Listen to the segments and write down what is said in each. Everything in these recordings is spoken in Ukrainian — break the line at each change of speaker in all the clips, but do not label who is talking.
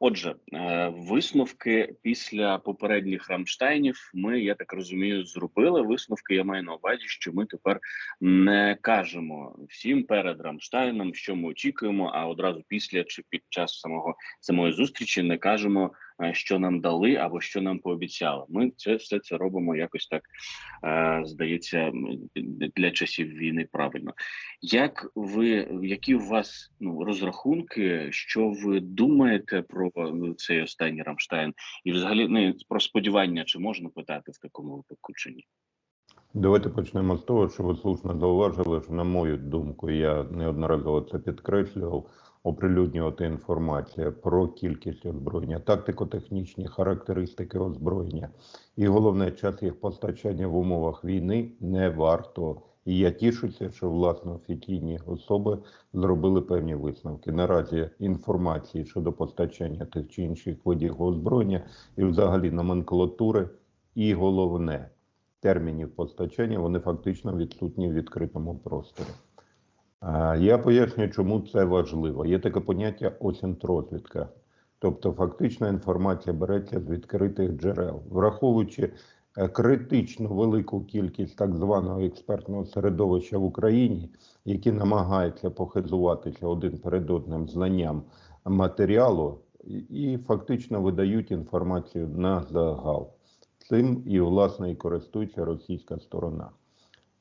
Отже, е, висновки після попередніх Рамштайнів ми, я так розумію, зробили висновки. Я маю на увазі, що ми тепер не кажемо всім перед Рамштайном, що ми очікуємо, а одразу після чи під час самого самої зустрічі не кажемо, що нам дали або що нам пообіцяли. Ми це все це робимо якось так, е, здається, для часів війни правильно. Як ви які у вас ну розрахунки? Що ви думаєте про ну, цей останній Рамштайн? І взагалі ну, про сподівання, чи можна питати в такому випадку чи ні?
Давайте почнемо з того, що ви слушно зауважили, що на мою думку, я неодноразово це підкреслював. Оприлюднювати інформацію про кількість озброєння, тактико-технічні характеристики озброєння і головне час їх постачання в умовах війни не варто. І я тішуся, що власне офіційні особи зробили певні висновки. Наразі інформації щодо постачання тих чи інших видів озброєння і, взагалі, номенклатури, і головне термінів постачання, вони фактично відсутні в відкритому просторі. Я поясню, чому це важливо. Є таке поняття осінтрозвідка. Тобто, фактична інформація береться з відкритих джерел, враховуючи е, критично велику кількість так званого експертного середовища в Україні, які намагаються похизуватися один перед одним знанням матеріалу, і фактично видають інформацію на загал. Цим і власне і користується російська сторона.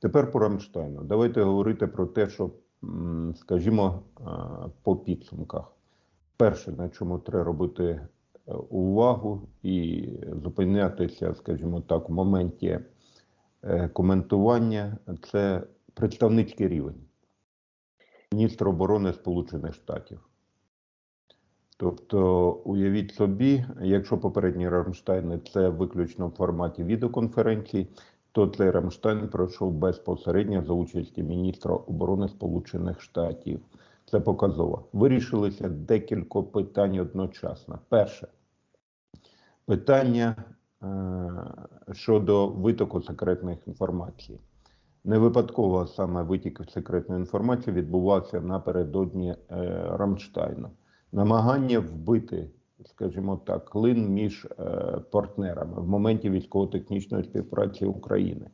Тепер по Рамштайну. Давайте говорити про те, що, скажімо, по підсумках. Перше, на чому треба робити е, увагу і зупинятися, скажімо так, в моменті е, коментування, це представницький рівень. Міністр оборони Сполучених Штатів. Тобто, уявіть собі, якщо попередні Рамштайни це виключно в форматі відеоконференцій, то цей Рамштайн пройшов безпосередньо за участі міністра оборони Сполучених Штатів. Це показово. Вирішилися декілька питань одночасно. Перше питання е, щодо витоку секретних інформацій. Не випадково саме витік секретної інформації відбувався напередодні е, Рамштайну. Намагання вбити, скажімо так, клин між е, партнерами в моменті військово-технічної співпраці України.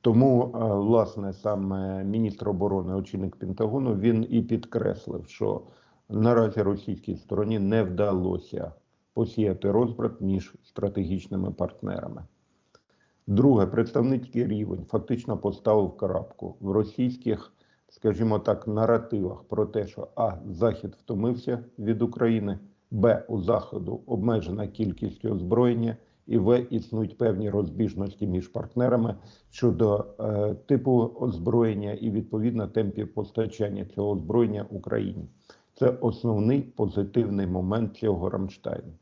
Тому, е, власне, саме міністр оборони, очільник Пентагону, він і підкреслив, що наразі російській стороні не вдалося посіяти розбрат між стратегічними партнерами. Друге, представницький рівень фактично поставив крапку в російських, скажімо так, наративах про те, що А. Захід втомився від України, Б. У Заходу обмежена кількість озброєння, і В. Існують певні розбіжності між партнерами щодо е, типу озброєння і відповідно темпів постачання цього озброєння Україні. Це основний позитивний момент цього Рамштайну.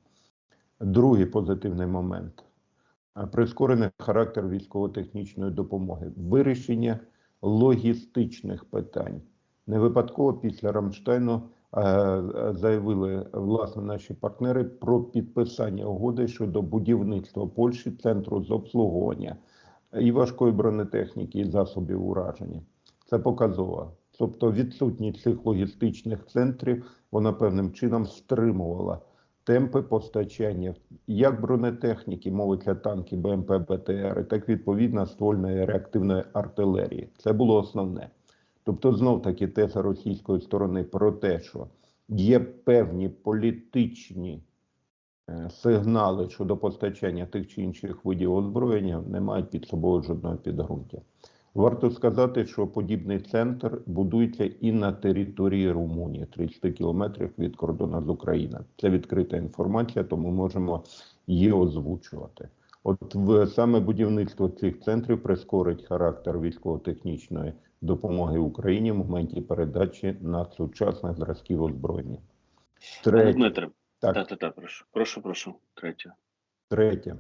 Другий позитивний момент е, прискорений характер військово-технічної допомоги, вирішення логістичних питань. Не випадково після Рамштайну заявили власне наші партнери про підписання угоди щодо будівництва Польщі центру з обслуговування і важкої бронетехніки, і засобів ураження. Це показово. Тобто відсутність цих логістичних центрів вона певним чином стримувала темпи постачання як бронетехніки, мовиться танки, БМП, БТР, так відповідно ствольної реактивної артилерії. Це було основне. Тобто, знов таки теза російської сторони про те, що є певні політичні е, сигнали щодо постачання тих чи інших видів озброєння, не мають під собою жодного підґрунтя. Варто сказати, що подібний центр будується і на території Румунії, 30 кілометрів від кордону з Україною. Це відкрита інформація, тому можемо її озвучувати. От в саме будівництво цих центрів прискорить характер військово-технічної допомоги Україні в моменті передачі на сучасних зразків озброєння. Третє,
Дмитре,
так,
та, та, та, прошу, прошу, прошу, третє.
Третє,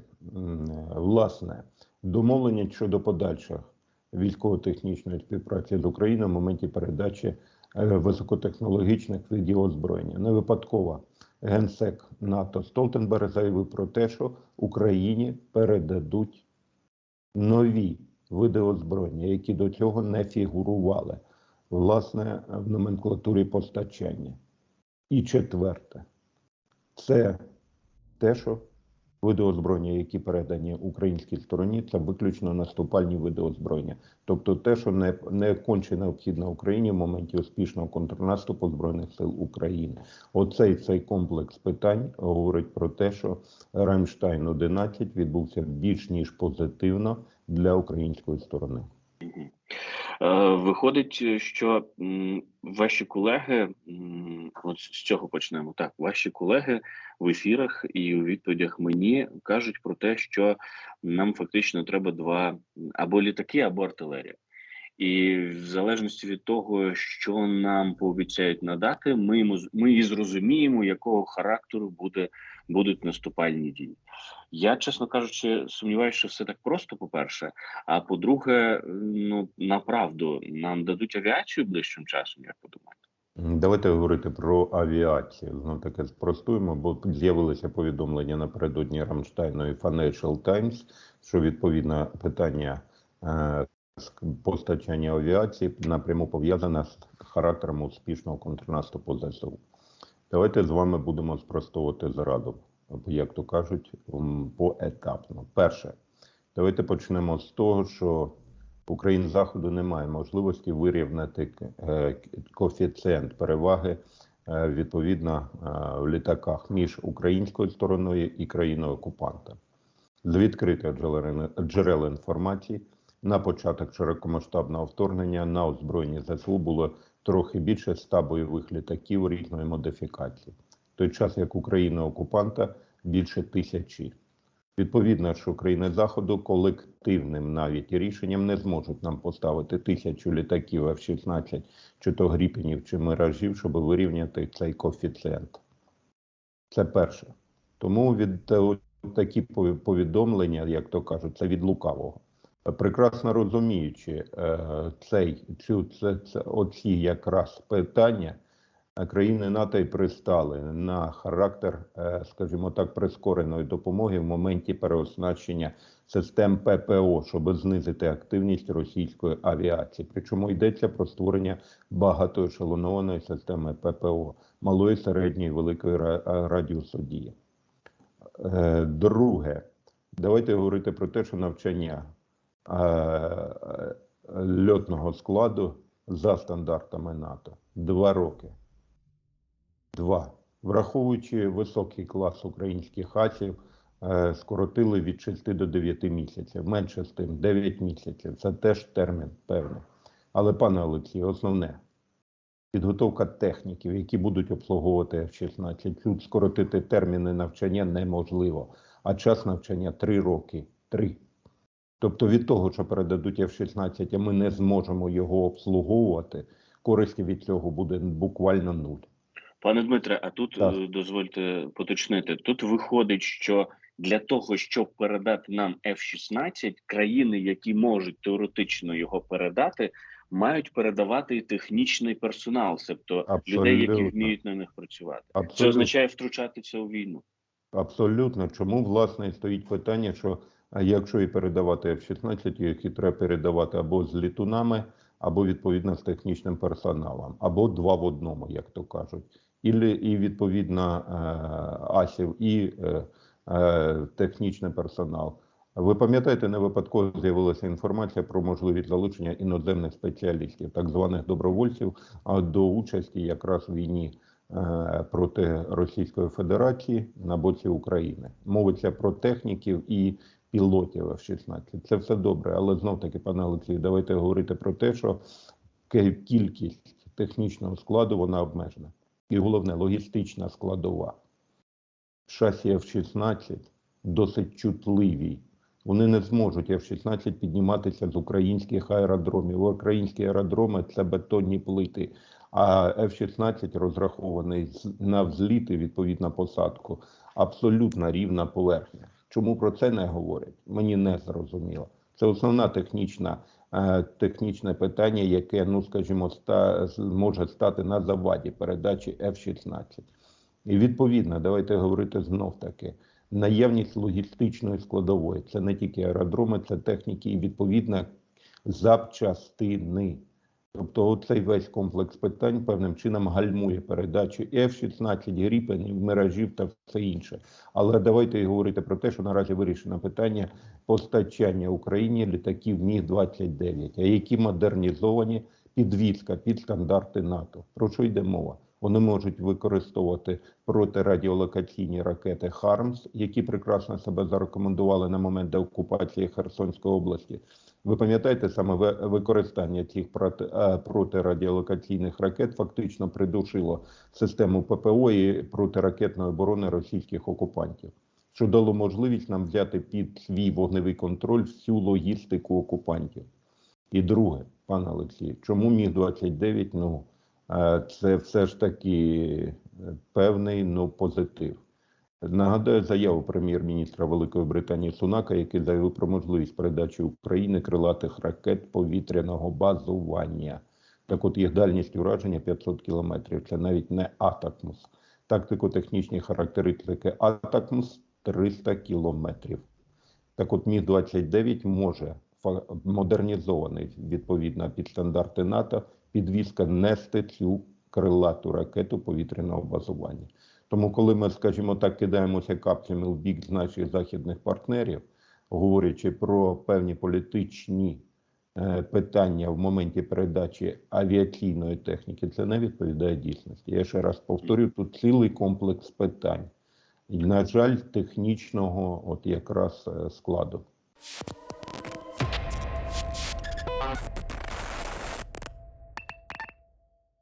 власне, домовлення щодо подальших військово-технічної співпраці з Україною в моменті передачі е, високотехнологічних видів озброєння. Не випадково генсек НАТО Столтенберг заявив про те, що Україні передадуть нові види озброєння, які до цього не фігурували власне, в номенклатурі постачання. І четверте, це те, що види озброєння, які передані українській стороні, це виключно наступальні види озброєння. Тобто те, що не, не конче необхідно Україні в моменті успішного контрнаступу Збройних сил України. Оцей цей комплекс питань говорить про те, що Рамштайн 11 відбувся більш ніж позитивно для української сторони.
Е, Виходить, що ваші колеги, от з цього почнемо. Так, ваші колеги в ефірах і у відповідях мені кажуть про те, що нам фактично треба два або літаки, або артилерія. І в залежності від того, що нам пообіцяють надати, ми ми і зрозуміємо, якого характеру буде будуть наступальні дії. Я, чесно кажучи, сумніваюся, що все так просто. По-перше, а по-друге, ну направду нам дадуть авіацію ближчим часом, як ви думаєте?
Давайте говорити про авіацію. Знов таки спростуємо, бо з'явилися повідомлення напередодні Рамштайну і Financial Times, що відповідне питання е, постачання авіації напряму пов'язане з характером успішного контрнаступу ЗСУ. Давайте з вами будемо спростовувати зараду, як то кажуть, поетапно. Перше, давайте почнемо з того, що Україн Заходу немає можливості вирівняти е, коефіцієнт переваги е, відповідно е, в літаках між українською стороною і країною окупанта. З відкритих джерел, інформації на початок широкомасштабного вторгнення на озброєнні ЗСУ було трохи більше 100 бойових літаків різної модифікації, в той час як Україна окупанта більше тисячі. Відповідно, що країни Заходу колективним навіть рішенням не зможуть нам поставити тисячу літаків F-16, чи то Гріпенів, чи Миражів, щоб вирівняти цей коефіцієнт. Це перше. Тому від е, такі повідомлення, як то кажуть, це від лукавого. Прекрасно розуміючи е, цей, цю, це, це, оці якраз питання, країни НАТО і пристали на характер, е, скажімо так, прискореної допомоги в моменті переоснащення систем ППО, щоб знизити активність російської авіації. Причому йдеться про створення багатоешелонованої системи ППО малої, середньої, великої а, радіусу дії. Е, Друге, давайте говорити про те, що навчання е, е, льотного складу за стандартами НАТО два роки. Два. Враховуючи високий клас українських хатів, е, скоротили від 6 до 9 місяців. Менше з тим, 9 місяців. Це теж термін певний. Але, пане Олексію, основне підготовка техніків, які будуть обслуговувати F-16. Тут скоротити терміни навчання неможливо, а час навчання 3 роки. 3. Тобто від того, що передадуть F-16, а ми не зможемо його обслуговувати, користі від цього буде буквально нуль.
Пане Дмитре, а тут
Так.
е, дозвольте поточнити. Тут виходить, що для того, щоб передати нам F-16, країни, які можуть теоретично його передати, мають передавати і технічний персонал, тобто людей, які вміють на них працювати. Це
Абсолютно.
означає втручатися у війну.
Абсолютно. Чому власне стоїть питання, що якщо і передавати F-16, які треба передавати або з літунами, або відповідно з технічним персоналом, або два в одному, як то кажуть, і, і відповідно е, асів, і е, е, технічний персонал. Ви пам'ятаєте, не випадково з'явилася інформація про можливість залучення іноземних спеціалістів, так званих добровольців, до участі якраз в війні проти Російської Федерації на боці України. Мовиться про техніків і пілотів F-16. Це все добре, але знов таки, пане Олексію, давайте говорити про те, що кількість технічного складу вона обмежена. І головне, логістична складова. Шасі F-16 досить чутливі. Вони не зможуть F-16 підніматися з українських аеродромів. Українські аеродроми це бетонні плити, а F-16 розрахований на взліт і відповідно посадку. Абсолютно рівна поверхня. Чому про це не говорять? Мені не зрозуміло. Це основна технічна, технічне питання, яке, ну скажімо, ста, може стати на заваді передачі F-16. І відповідно, давайте говорити знов таки. Наявність логістичної складової це не тільки аеродроми, це техніки і відповідно запчастини. Тобто, оцей весь комплекс питань певним чином гальмує передачу і F-16 гріпенів, миражів та все інше. Але давайте і говорити про те, що наразі вирішено питання постачання Україні літаків Міг 29 а які модернізовані підвізка під стандарти НАТО. Про що йде мова? Вони можуть використовувати протирадіолокаційні ракети ХАРМС, які прекрасно себе зарекомендували на момент деокупації Херсонської області. Ви пам'ятаєте, саме ви- використання цих е, протирадіолокаційних ракет фактично придушило систему ППО і протиракетної оборони російських окупантів, що дало можливість нам взяти під свій вогневий контроль всю логістику окупантів. І друге, пане Олексію, чому Міг 29 ну, це все ж таки е, певний ну, позитив. Нагадаю заяву прем'єр-міністра Великої Британії Сунака, який заявив про можливість передачі України крилатих ракет повітряного базування. Так от їх дальність ураження 500 кілометрів. Це навіть не Атакмус. Тактико-технічні характеристики Атакмус 300 кілометрів. Так от Міг-29 може фа- модернізований відповідно під стандарти НАТО підвізка нести цю крилату ракету повітряного базування. Тому, коли ми, скажімо так, кидаємося капцями в бік з наших західних партнерів, говорячи про певні політичні е, питання в моменті передачі авіаційної техніки, це не відповідає дійсності. Я ще раз повторю, тут цілий комплекс питань. І, на жаль, технічного от якраз е, складу.